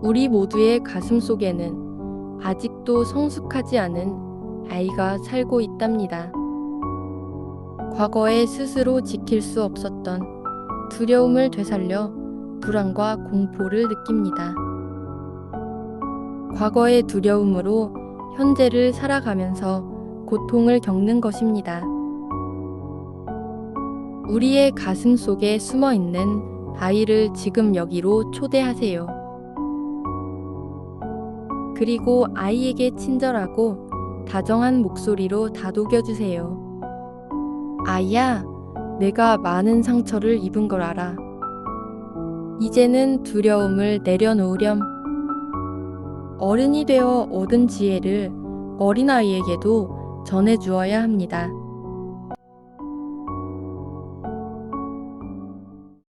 우리 모두의 가슴 속에는 아직도 성숙하지 않은 아이가 살고 있답니다. 과거에 스스로 지킬 수 없었던 두려움을 되살려 불안과 공포를 느낍니다. 과거의 두려움으로 현재를 살아가면서 고통을 겪는 것입니다. 우리의 가슴 속에 숨어 있는 아이를 지금 여기로 초대하세요. 그리고 아이에게 친절하고 다정한 목소리로 다독여주세요. 아이야, 내가 많은 상처를 입은 걸 알아. 이제는 두려움을 내려놓으렴. 어른이 되어 얻은 지혜를 어린아이에게도 전해주어야 합니다.